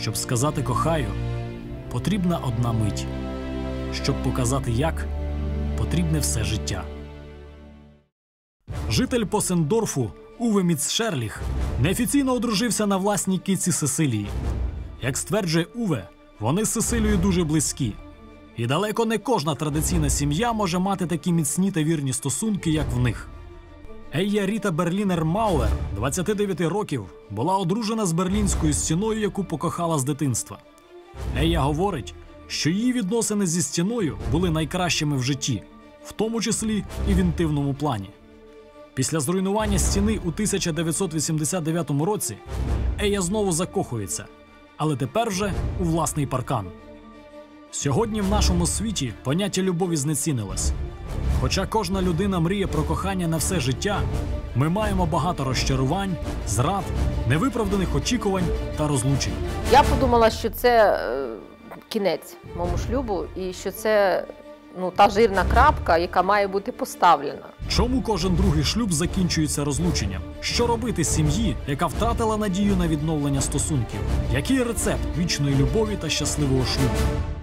Щоб сказати кохаю, потрібна одна мить. Щоб показати як, потрібне все життя. Житель Посендорфу Уве Міцшерліх неофіційно одружився на власній киці Сесилії. Як стверджує Уве, вони з Сесилією дуже близькі. І далеко не кожна традиційна сім'я може мати такі міцні та вірні стосунки, як в них. Ея Ріта Берлінер Мауер, 29 років, була одружена з берлінською стіною, яку покохала з дитинства. Ея говорить, що її відносини зі стіною були найкращими в житті, в тому числі і в інтимному плані. Після зруйнування стіни у 1989 році Ея знову закохується, але тепер вже у власний паркан. Сьогодні в нашому світі поняття любові знецінилось. Хоча кожна людина мріє про кохання на все життя, ми маємо багато розчарувань, зрад, невиправданих очікувань та розлучень. Я подумала, що це е, кінець моєму шлюбу, і що це ну, та жирна крапка, яка має бути поставлена. Чому кожен другий шлюб закінчується розлученням? Що робити сім'ї, яка втратила надію на відновлення стосунків? Який рецепт вічної любові та щасливого шлюбу?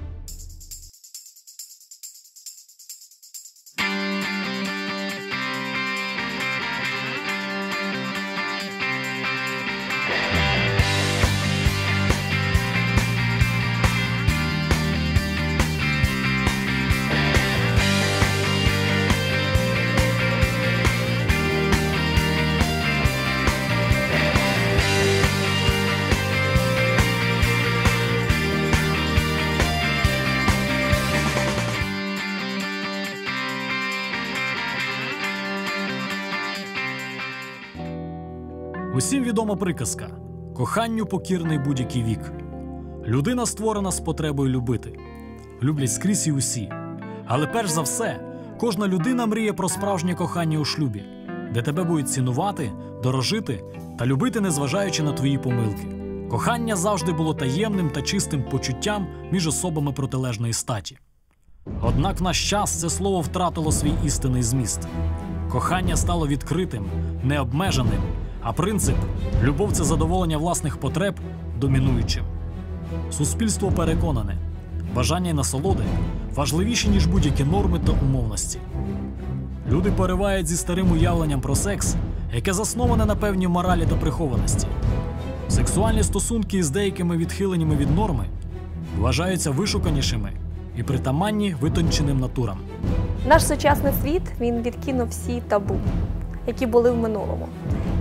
Відома приказка: коханню покірний будь-який вік. Людина створена з потребою любити. Люблять скрізь і усі. Але перш за все, кожна людина мріє про справжнє кохання у шлюбі, де тебе будуть цінувати, дорожити та любити, незважаючи на твої помилки. Кохання завжди було таємним та чистим почуттям між особами протилежної статі. Однак в наш час це слово втратило свій істинний зміст. Кохання стало відкритим, необмеженим, а принцип любов це задоволення власних потреб домінуючим. Суспільство переконане, бажання й насолоди важливіші, ніж будь-які норми та умовності. Люди поривають зі старим уявленням про секс, яке засноване на певній моралі та прихованості. Сексуальні стосунки із деякими відхиленнями від норми вважаються вишуканішими і притаманні витонченим натурам. Наш сучасний світ він відкинув всі табу, які були в минулому.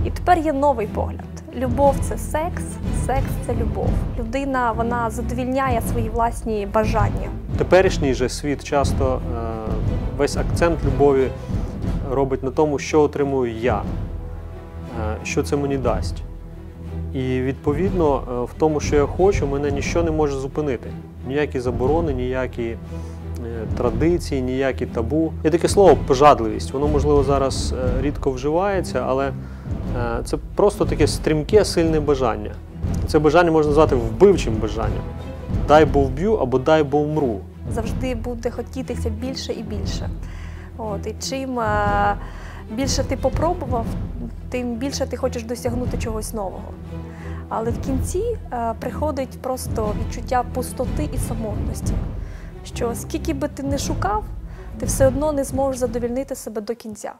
І тепер є новий погляд. Любов це секс, секс це любов. Людина вона задовільняє свої власні бажання. Теперішній же світ часто е, весь акцент любові робить на тому, що отримую я, е, що це мені дасть. І відповідно е, в тому, що я хочу, мене нічого не може зупинити. Ніякі заборони, ніякі традиції, ніякі табу. Є таке слово пожадливість. Воно, можливо, зараз рідко вживається, але це просто таке стрімке, сильне бажання. Це бажання можна назвати вбивчим бажанням. Дай бо вб'ю або дай бо вмру. Завжди буде хотітися більше і більше. От, і чим е, більше ти попробував, тим більше ти хочеш досягнути чогось нового. Але в кінці е, приходить просто відчуття пустоти і самотності. Що скільки би ти не шукав, ти все одно не зможеш задовільнити себе до кінця.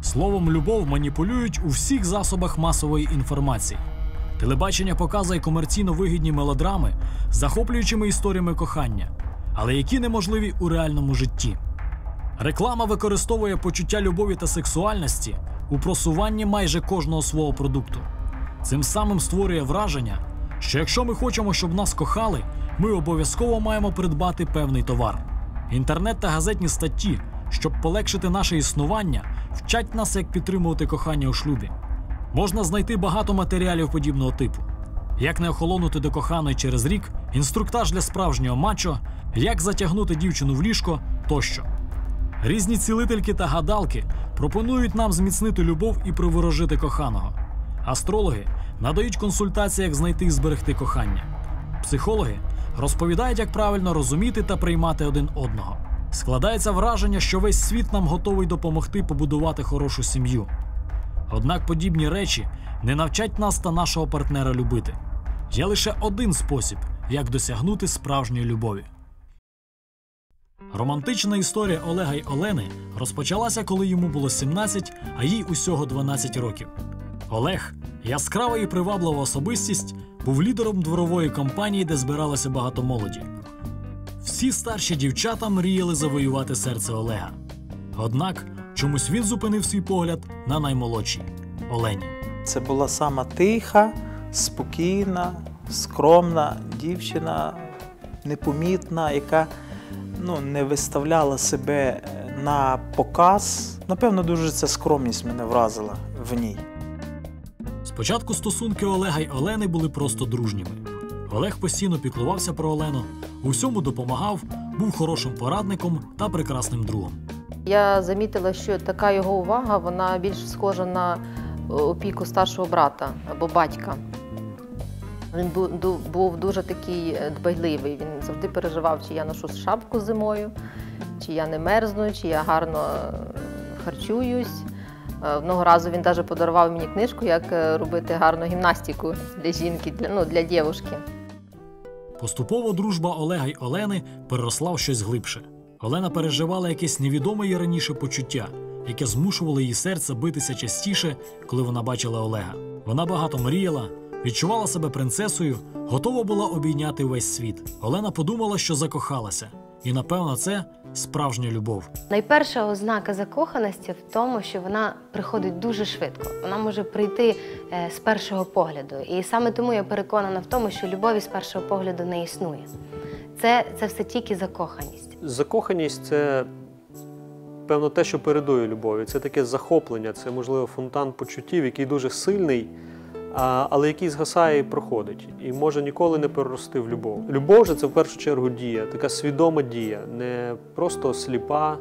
Словом любов маніпулюють у всіх засобах масової інформації. Телебачення показує комерційно вигідні мелодрами з захоплюючими історіями кохання, але які неможливі у реальному житті. Реклама використовує почуття любові та сексуальності у просуванні майже кожного свого продукту. Цим самим створює враження, що якщо ми хочемо, щоб нас кохали, ми обов'язково маємо придбати певний товар. Інтернет та газетні статті, щоб полегшити наше існування, вчать нас, як підтримувати кохання у шлюбі. Можна знайти багато матеріалів подібного типу: як не охолонути до коханої через рік, інструктаж для справжнього мачо, як затягнути дівчину в ліжко тощо. Різні цілительки та гадалки пропонують нам зміцнити любов і приворожити коханого. Астрологи надають консультації, як знайти і зберегти кохання. Психологи розповідають, як правильно розуміти та приймати один одного. Складається враження, що весь світ нам готовий допомогти побудувати хорошу сім'ю. Однак подібні речі не навчать нас та нашого партнера любити. Є лише один спосіб, як досягнути справжньої любові. Романтична історія Олега й Олени розпочалася, коли йому було 17, а їй усього 12 років. Олег, яскрава і приваблива особистість, був лідером дворової компанії, де збиралося багато молоді. Всі старші дівчата мріяли завоювати серце Олега. Однак чомусь він зупинив свій погляд на наймолодшій Олені. Це була сама тиха, спокійна, скромна дівчина, непомітна, яка ну, не виставляла себе на показ. Напевно, дуже ця скромність мене вразила в ній. Спочатку стосунки Олега й Олени були просто дружніми. Олег постійно піклувався про Олену, у всьому допомагав, був хорошим порадником та прекрасним другом. Я замітила, що така його увага вона більш схожа на е, опіку старшого брата або батька. Він бу- був дуже такий е, дбайливий. Він завжди переживав, чи я ношу шапку зимою, чи я не мерзну, чи я гарно е, харчуюсь. Одного разу він навіть подарував мені книжку, як робити гарну гімнастику для жінки, для, ну, для дівчинки. Поступово дружба Олега й Олени переросла в щось глибше. Олена переживала якесь невідоме їй раніше почуття, яке змушувало її серце битися частіше, коли вона бачила Олега. Вона багато мріяла, відчувала себе принцесою, готова була обійняти весь світ. Олена подумала, що закохалася, і напевно це справжня любов. Найперша ознака закоханості в тому, що вона приходить дуже швидко. Вона може прийти е, з першого погляду. І саме тому я переконана в тому, що любові з першого погляду не існує. Це, це все тільки закоханість. Закоханість це певно те, що передує любові. Це таке захоплення, це можливо фонтан почуттів, який дуже сильний, але який згасає і проходить, і може ніколи не перерости в любов. Любов же це в першу чергу дія, така свідома дія, не просто сліпа,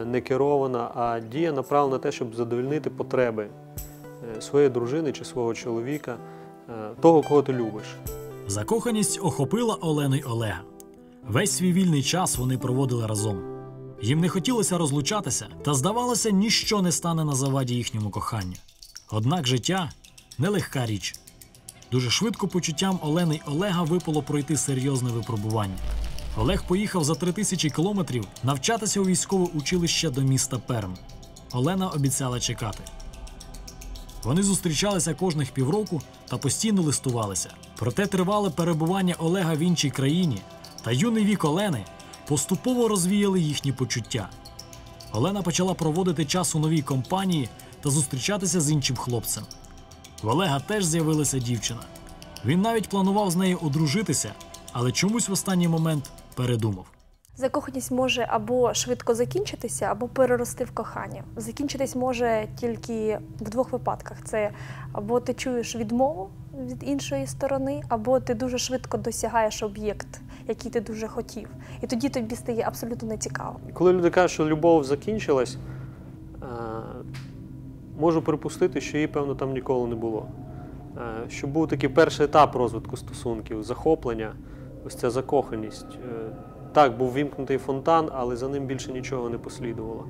е, не керована, а дія направлена на те, щоб задовольнити потреби е, своєї дружини чи свого чоловіка, е, того, кого ти любиш. Закоханість охопила Олену й Олега. Весь свій вільний час вони проводили разом. Їм не хотілося розлучатися, та здавалося, ніщо не стане на заваді їхньому коханню. Однак життя нелегка річ. Дуже швидко почуттям Олени й Олега випало пройти серйозне випробування. Олег поїхав за три тисячі кілометрів навчатися у військове училище до міста Перм. Олена обіцяла чекати. Вони зустрічалися кожних півроку та постійно листувалися. Проте тривале перебування Олега в іншій країні та юний вік Олени поступово розвіяли їхні почуття. Олена почала проводити час у новій компанії та зустрічатися з іншим хлопцем. В Олега теж з'явилася дівчина. Він навіть планував з нею одружитися, але чомусь в останній момент передумав. Закоханість може або швидко закінчитися, або перерости в кохання. Закінчитись може тільки в двох випадках: це або ти чуєш відмову від іншої сторони, або ти дуже швидко досягаєш об'єкт, який ти дуже хотів. І тоді тобі стає абсолютно нецікаво. Коли люди кажуть, що любов закінчилась, можу припустити, що її, певно, там ніколи не було. Е, Що був такий перший етап розвитку стосунків, захоплення, ось ця закоханість. Е, Так, був вімкнутий фонтан, але за ним більше нічого не послідувало.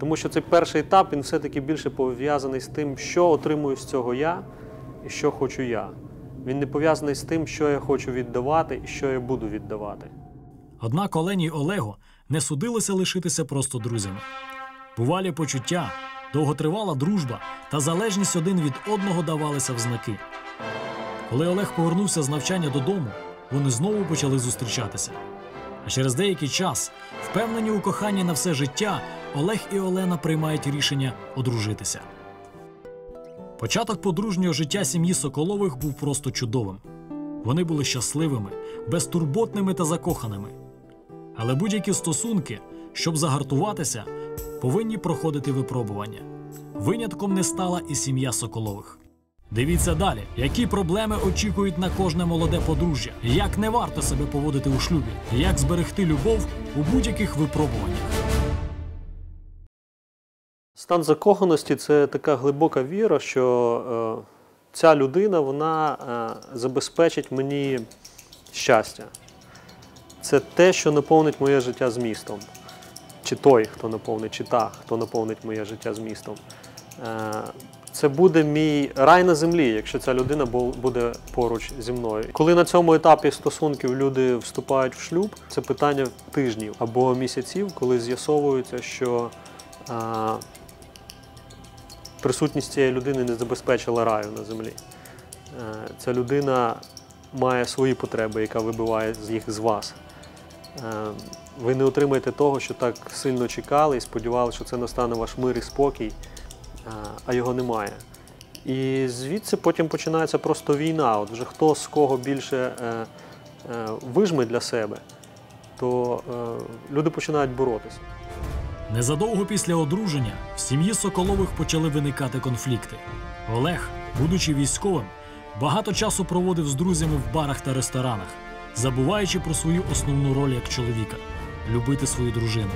Тому що цей перший етап він все-таки більше пов'язаний з тим, що отримую з цього я і що хочу я. Він не пов'язаний з тим, що я хочу віддавати і що я буду віддавати. Однак Олені й Олегу не судилося лишитися просто друзями. Бувалі почуття, довготривала дружба та залежність один від одного давалися в знаки. Коли Олег повернувся з навчання додому, вони знову почали зустрічатися. А через деякий час, впевнені у коханні на все життя, Олег і Олена приймають рішення одружитися. Початок подружнього життя сім'ї Соколових був просто чудовим. Вони були щасливими, безтурботними та закоханими. Але будь-які стосунки, щоб загартуватися, повинні проходити випробування. Винятком не стала і сім'я Соколових. Дивіться далі, які проблеми очікують на кожне молоде подружжя, як не варто себе поводити у шлюбі, як зберегти любов у будь-яких випробуваннях. Стан закоханості це така глибока віра, що е, ця людина вона е, забезпечить мені щастя. Це те, що наповнить моє життя змістом. Чи той, хто наповнить, чи та, хто наповнить моє життя змістом. Е, це буде мій рай на землі, якщо ця людина буде поруч зі мною. Коли на цьому етапі стосунків люди вступають в шлюб, це питання тижнів або місяців, коли з'ясовується, що а, присутність цієї людини не забезпечила раю на землі. Е, Ця людина має свої потреби, яка вибиває їх з вас. Е, Ви не отримаєте того, що так сильно чекали і сподівалися, що це настане ваш мир і спокій, а його немає. І звідси потім починається просто війна. От вже хто з кого більше е, е, вижме для себе, то е, люди починають боротися. Незадовго після одруження в сім'ї Соколових почали виникати конфлікти. Олег, будучи військовим, багато часу проводив з друзями в барах та ресторанах, забуваючи про свою основну роль як чоловіка любити свою дружину.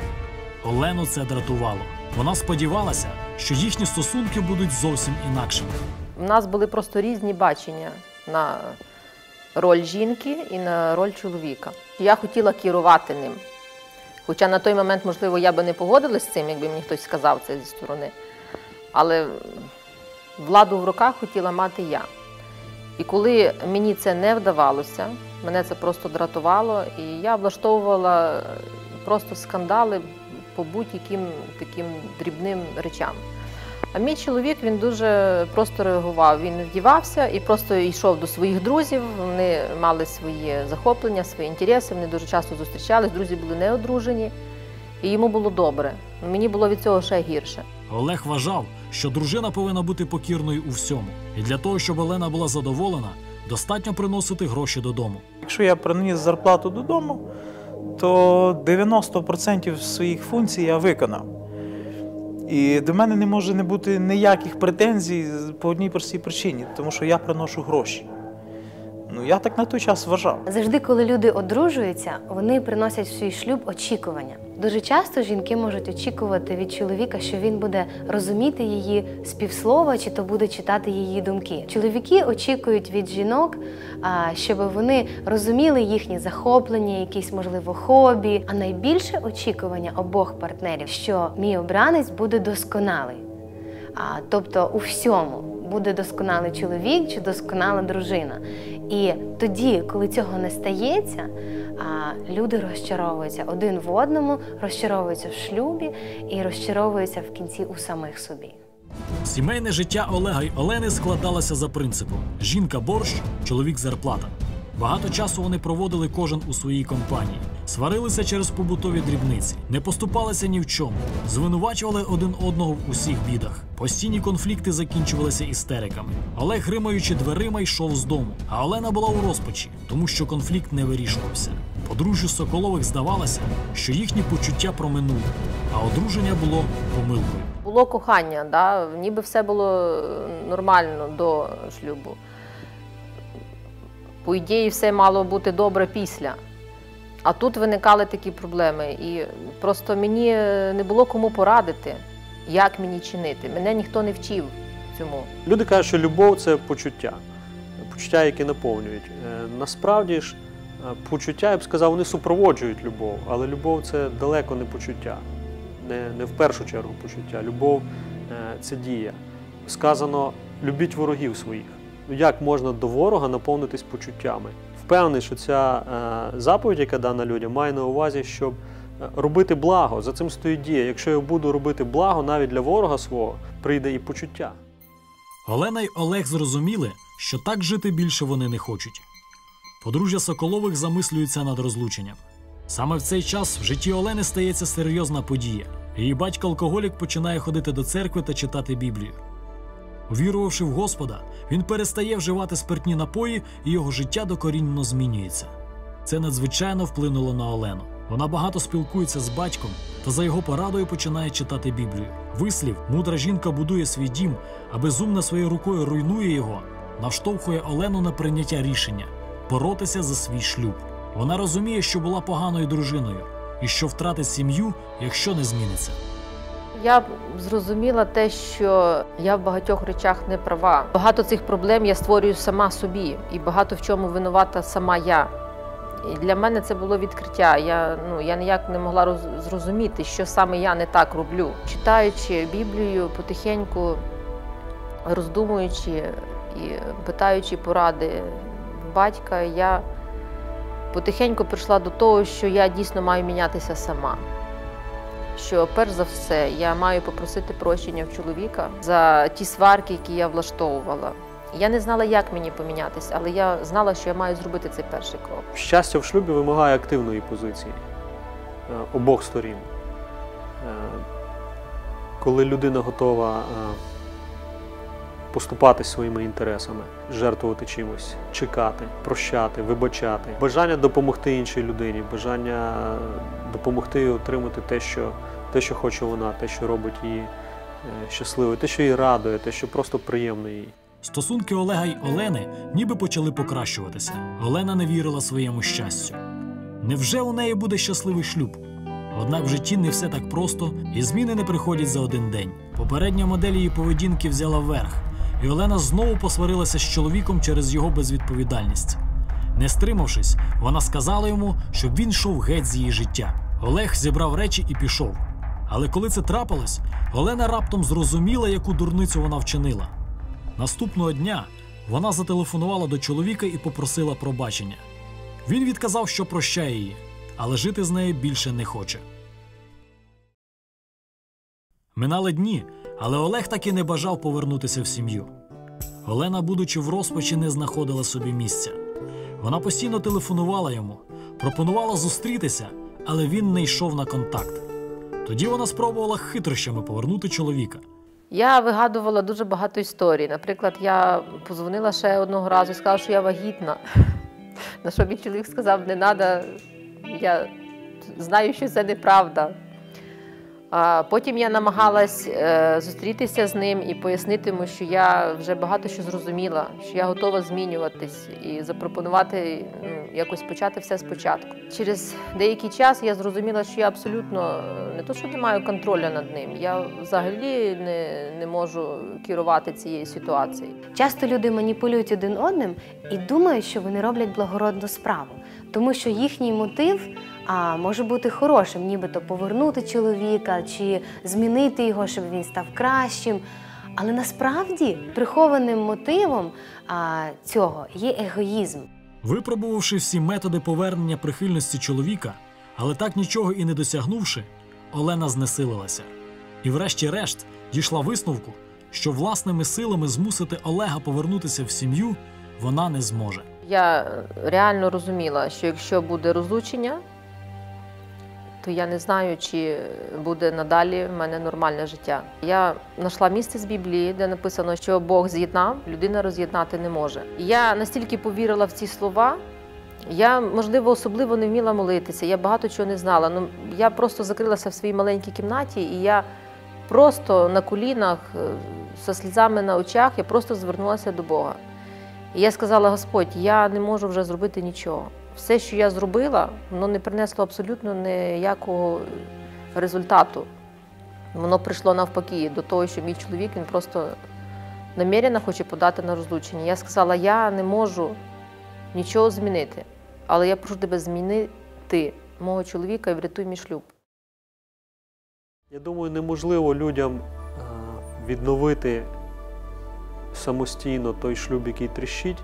Олену це дратувало. Вона сподівалася, що їхні стосунки будуть зовсім інакшими. У нас були просто різні бачення на роль жінки і на роль чоловіка. Я хотіла керувати ним. Хоча на той момент, можливо, я би не погодилась з цим, якби мені хтось сказав це зі сторони. Але владу в руках хотіла мати я. І коли мені це не вдавалося, мене це просто дратувало, і я влаштовувала просто скандали по будь-яким таким дрібним речам. А мій чоловік він дуже просто реагував. Він вдівався і просто йшов до своїх друзів. Вони мали свої захоплення, свої інтереси. Вони дуже часто зустрічались. Друзі були не одружені, і йому було добре. Мені було від цього ще гірше. Олег вважав, що дружина повинна бути покірною у всьому, і для того, щоб Олена була задоволена, достатньо приносити гроші додому. Якщо я приніс зарплату додому, то 90% своїх функцій я виконав. І до мене не може не бути ніяких претензій по одній простій причині, тому що я приношу гроші. Ну, я так на той час вважав. Завжди, коли люди одружуються, вони приносять в свій шлюб очікування. Дуже часто жінки можуть очікувати від чоловіка, що він буде розуміти її співслова, чи то буде читати її думки. Чоловіки очікують від жінок, щоб вони розуміли їхні захоплення, якісь можливо хобі. А найбільше очікування обох партнерів, що мій обранець буде досконалий. Тобто у всьому буде досконалий чоловік чи досконала дружина. І тоді, коли цього не стається, люди розчаровуються один в одному, розчаровуються в шлюбі і розчаровуються в кінці у самих собі. Сімейне життя Олега й Олени складалося за принципом: жінка борщ, чоловік зарплата. Багато часу вони проводили кожен у своїй компанії, сварилися через побутові дрібниці, не поступалися ні в чому, звинувачували один одного в усіх бідах. Постійні конфлікти закінчувалися істериками. Олег, гримаючи дверима, йшов з дому, а Олена була у розпачі, тому що конфлікт не вирішувався. Подружжю Соколових здавалося, що їхні почуття проминули, а одруження було помилкою. Було кохання, да? ніби все було е, нормально до шлюбу. По ідеї, все мало бути добре після. А тут виникали такі проблеми. І просто мені е, не було кому порадити, як мені чинити. Мене ніхто не вчив цьому. Люди кажуть, що любов це почуття, почуття, які наповнюють. Е, Насправді ж, е, почуття, я б сказав, вони супроводжують любов, але любов це далеко не почуття, не, не в першу чергу почуття. Любов це дія. Сказано, любіть ворогів своїх. Ну як можна до ворога наповнитись почуттями? Впевнений, що ця е, заповідь, яка дана людям, має на увазі, щоб е, робити благо. За цим стоїть дія. Якщо я буду робити благо навіть для ворога свого, прийде і почуття. Олена й Олег зрозуміли, що так жити більше вони не хочуть. Подружжя Соколових замислюється над розлученням. Саме в цей час в житті Олени стається серйозна подія. Її батько-алкоголік починає ходити до церкви та читати Біблію. Увірувавши в Господа, він перестає вживати спиртні напої, і його життя докорінно змінюється. Це надзвичайно вплинуло на Олену. Вона багато спілкується з батьком та за його порадою починає читати Біблію. Вислів, мудра жінка будує свій дім, а безумна своєю рукою руйнує його, навштовхує Олену на прийняття рішення боротися за свій шлюб. Вона розуміє, що була поганою дружиною і що втратить сім'ю, якщо не зміниться. Я зрозуміла те, що я в багатьох речах не права. Багато цих проблем я створюю сама собі, і багато в чому винувата сама я. І для мене це було відкриття. Я, ну, я ніяк не могла роз- зрозуміти, що саме я не так роблю. Читаючи Біблію, потихеньку роздумуючи і питаючи поради батька, я потихеньку прийшла до того, що я дійсно маю мінятися сама. Що перш за все я маю попросити прощення в чоловіка за ті сварки, які я влаштовувала. Я не знала, як мені помінятися, але я знала, що я маю зробити цей перший крок. Щастя в шлюбі вимагає активної позиції е, обох сторін. Е, Коли людина готова е, поступати своїми інтересами, жертвувати чимось, чекати, прощати, вибачати, бажання допомогти іншій людині, бажання допомогти їй отримати те, що, те, що хоче вона, те, що робить її е, щасливою, те, що її радує, те, що просто приємно їй. Стосунки Олега й Олени ніби почали покращуватися. Олена не вірила своєму щастю. Невже у неї буде щасливий шлюб? Однак в житті не все так просто, і зміни не приходять за один день. Попередня модель її поведінки взяла верх, і Олена знову посварилася з чоловіком через його безвідповідальність. Не стримавшись, вона сказала йому, щоб він йшов геть з її життя. Олег зібрав речі і пішов. Але коли це трапилось, Олена раптом зрозуміла, яку дурницю вона вчинила. Наступного дня вона зателефонувала до чоловіка і попросила пробачення. Він відказав, що прощає її, але жити з нею більше не хоче. Минали дні, але Олег таки не бажав повернутися в сім'ю. Олена, будучи в розпачі, не знаходила собі місця. Вона постійно телефонувала йому, пропонувала зустрітися, але він не йшов на контакт. Тоді вона спробувала хитрощами повернути чоловіка. Я вигадувала дуже багато історій. Наприклад, я позвонила ще одного разу і сказала, що я вагітна. На що мій чоловік сказав, не треба, я знаю, що це неправда. Потім я намагалась е, зустрітися з ним і пояснити йому, що я вже багато що зрозуміла, що я готова змінюватись і запропонувати ну, якось почати все спочатку. Через деякий час я зрозуміла, що я абсолютно е, не то, що не маю контролю над ним, я взагалі не, не можу керувати цією ситуацією. Часто люди маніпулюють один одним і думають, що вони роблять благородну справу, тому що їхній мотив а, може бути хорошим, нібито повернути чоловіка чи змінити його, щоб він став кращим. Але насправді прихованим мотивом а, цього є егоїзм. Випробувавши всі методи повернення прихильності чоловіка, але так нічого і не досягнувши, Олена знесилилася. І, врешті-решт, дійшла висновку, що власними силами змусити Олега повернутися в сім'ю вона не зможе. Я реально розуміла, що якщо буде розлучення, то я не знаю, чи буде надалі в мене нормальне життя. Я знайшла місце з Біблії, де написано, що Бог з'єднав, людина роз'єднати не може. Я настільки повірила в ці слова. Я, можливо, особливо не вміла молитися, я багато чого не знала. Ну, я просто закрилася в своїй маленькій кімнаті, і я просто на колінах, е, зі слізами на очах, я просто звернулася до Бога. І я сказала: Господь, я не можу вже зробити нічого. Все, що я зробила, воно не принесло абсолютно ніякого результату. Воно прийшло навпаки до того, що мій чоловік він просто намірено хоче подати на розлучення. Я сказала, я не можу нічого змінити, але я прошу тебе змінити мого чоловіка і врятуй мій шлюб. Я думаю, неможливо людям е, відновити самостійно той шлюб, який тріщить,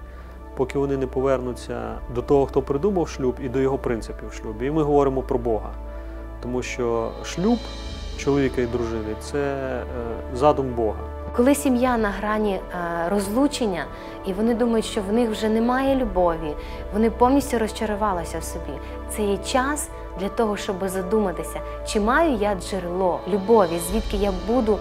поки вони не повернуться до того, хто придумав шлюб, і до його принципів в шлюбі. І ми говоримо про Бога. Тому що шлюб чоловіка і дружини це е, задум Бога. Коли сім'я на грані е, розлучення, і вони думають, що в них вже немає любові, вони повністю розчарувалися в собі. Це є час для того, щоб задуматися, чи маю я джерело любові, звідки я буду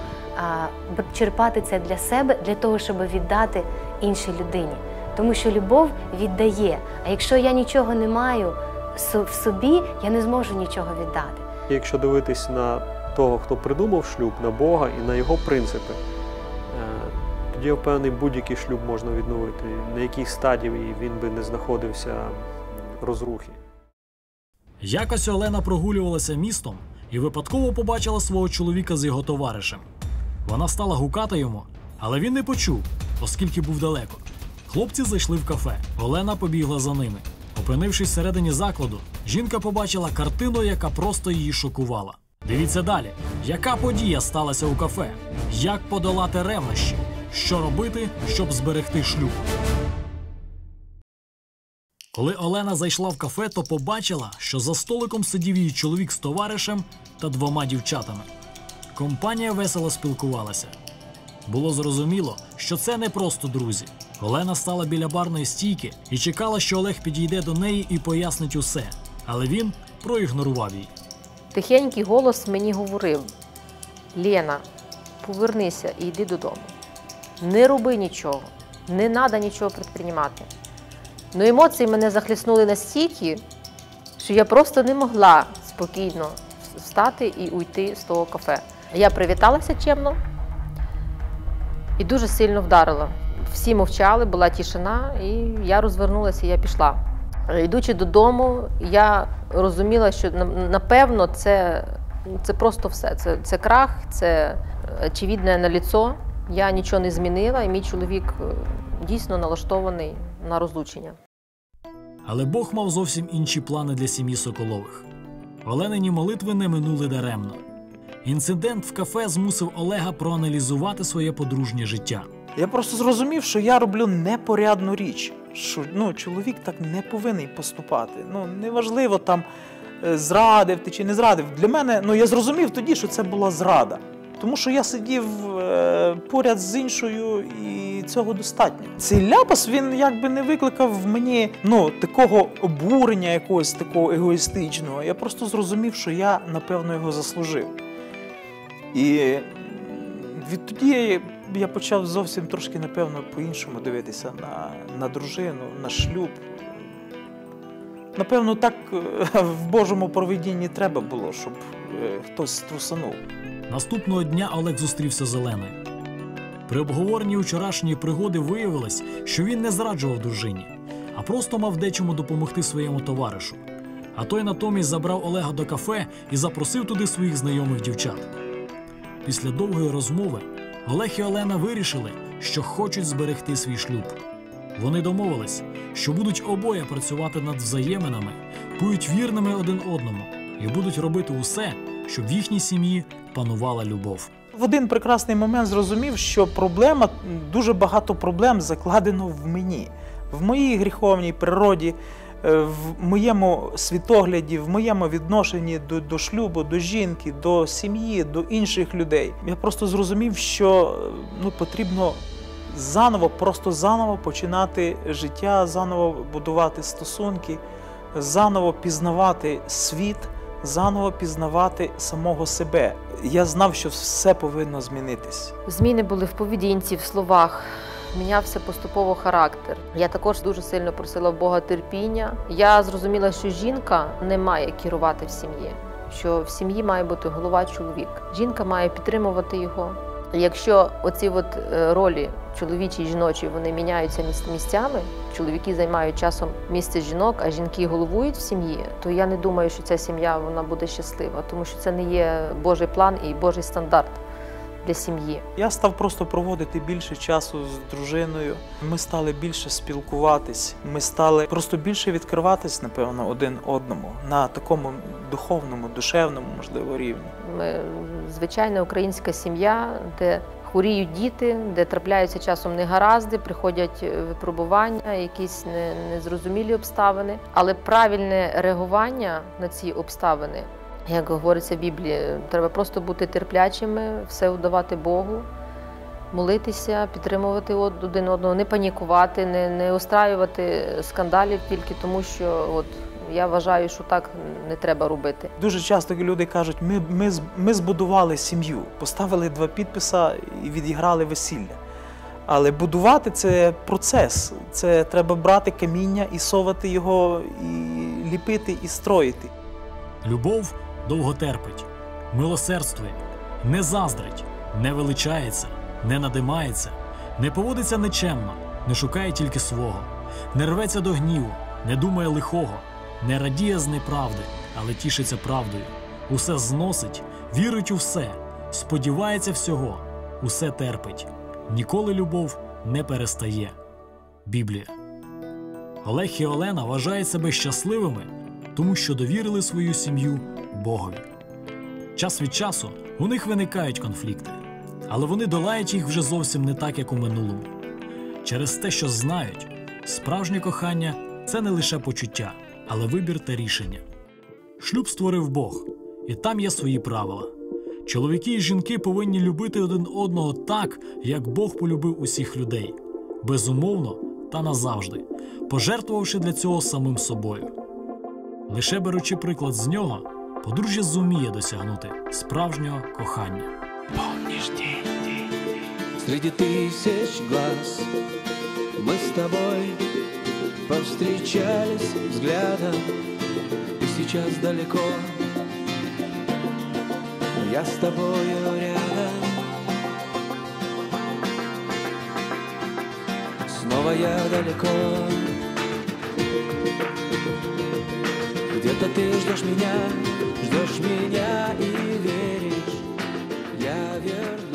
черпати це для себе, для того, щоб віддати іншій людині. Тому що любов віддає. А якщо я нічого не маю в собі, я не зможу нічого віддати. Якщо дивитись на того, хто придумав шлюб, на Бога і на його принципи, е, тоді я впевнений, будь-який шлюб можна відновити, на якій стадії він би не знаходився розрухи. Якось Олена прогулювалася містом і випадково побачила свого чоловіка з його товаришем. Вона стала гукати йому, але він не почув, оскільки був далеко. Хлопці зайшли в кафе. Олена побігла за ними. Опинившись всередині закладу, жінка побачила картину, яка просто її шокувала. Дивіться далі, яка подія сталася у кафе, як подолати ревнощі, що робити, щоб зберегти шлюб. Коли Олена зайшла в кафе, то побачила, що за столиком сидів її чоловік з товаришем та двома дівчатами. Компанія весело спілкувалася. Було зрозуміло, що це не просто друзі. Олена стала біля барної стійки і чекала, що Олег підійде до неї і пояснить усе, але він проігнорував її. Тихенький голос мені говорив: Лена, повернися і йди додому. Не роби нічого, не треба нічого предприймати. Ну, емоції мене захліснули настільки, що я просто не могла спокійно встати і уйти з того кафе. Я привіталася чемно і дуже сильно вдарила. Всі мовчали, була тишина, і я розвернулася, і я пішла. Йдучи додому, я розуміла, що напевно це, це просто все. Це, це крах, це очевидне на ліцо. Я нічого не змінила, і мій чоловік е, дійсно налаштований на розлучення. Але Бог мав зовсім інші плани для сім'ї Соколових. Оленині молитви не минули даремно. Інцидент в кафе змусив Олега проаналізувати своє подружнє життя. Я просто зрозумів, що я роблю непорядну річ. Що ну, чоловік так не повинен поступати. Ну, неважливо там е, зрадив ти чи не зрадив. Для мене, ну я зрозумів тоді, що це була зрада. Тому що я сидів е, поряд з іншою, і цього достатньо. Цей ляпас він якби не викликав в мені ну, такого обурення якогось такого егоїстичного. Я просто зрозумів, що я напевно його заслужив. І відтоді я почав зовсім трошки, напевно, по-іншому дивитися на, на дружину, на шлюб. Напевно, так е, в Божому провидінні треба було, щоб е, хтось струсанув. Наступного дня Олег зустрівся з Оленою. При обговоренні вчорашньої пригоди виявилось, що він не зраджував дружині, а просто мав дечому допомогти своєму товаришу. А той натомість забрав Олега до кафе і запросив туди своїх знайомих дівчат. Після довгої розмови Олег і Олена вирішили, що хочуть зберегти свій шлюб. Вони домовились, що будуть обоє працювати над взаєминами, будуть вірними один одному і будуть робити усе, щоб в їхній сім'ї панувала любов. В один прекрасний момент зрозумів, що проблема дуже багато проблем закладено в мені, в моїй гріховній природі, в моєму світогляді, в моєму відношенні до, до шлюбу, до жінки, до сім'ї, до інших людей. Я просто зрозумів, що е, ну, потрібно заново, просто заново починати життя, заново будувати стосунки, заново пізнавати світ, заново пізнавати самого себе. Я знав, що все повинно змінитись. Зміни були в поведінці, в словах. Мінявся поступово характер. Я також дуже сильно просила Бога терпіння. Я зрозуміла, що жінка не має керувати в сім'ї, що в сім'ї має бути голова чоловік. Жінка має підтримувати його. Якщо оці от е, ролі чоловічі і жіночі вони міняються міс- місцями, чоловіки займають часом місце жінок, а жінки головують в сім'ї, то я не думаю, що ця сім'я вона буде щаслива, тому що це не є Божий план і Божий стандарт для сім'ї. Я став просто проводити більше часу з дружиною. Ми стали більше спілкуватись. Ми стали просто більше відкриватись, напевно, один одному на такому духовному, душевному, можливо, рівні. Ми звичайна українська сім'я, де хворіють діти, де трапляються часом негаразди, приходять випробування, якісь не- незрозумілі обставини. Але правильне реагування на ці обставини, як говориться в Біблії, треба просто бути терплячими, все вдавати Богу. Молитися, підтримувати один одного, не панікувати, не, не устраювати скандалів тільки тому, що от я вважаю, що так не треба робити. Дуже часто люди кажуть, ми, ми, ми збудували сім'ю, поставили два підписа і відіграли весілля. Але будувати це процес. Це треба брати каміння і совати його, і ліпити, і строїти. Любов довго терпить, милосердствує, не заздрить, не величається, не надимається, не поводиться нечемно, не шукає тільки свого, не рветься до гніву, не думає лихого, не радіє з неправди, але тішиться правдою. Усе зносить, вірить у все, сподівається всього, усе терпить. Ніколи любов не перестає. Біблія. Олег і Олена вважають себе щасливими, тому що довірили свою сім'ю Богові. Час від часу у них виникають конфлікти, але вони долають їх вже зовсім не так, як у минулому. Через те, що знають, справжнє кохання це не лише почуття, але вибір та рішення. Шлюб створив Бог, і там є свої правила. Чоловіки і жінки повинні любити один одного так, як Бог полюбив усіх людей, безумовно та назавжди, пожертвувавши для цього самим собою. Лише беручи приклад з нього, подружжя зуміє досягнути справжнього кохання. Среди тысяч глаз мы с тобой повстречались взглядом И сейчас далеко, но я с тобою рядом. Снова я далеко Где-то ты ждешь меня, ждешь меня и веришь. Я верну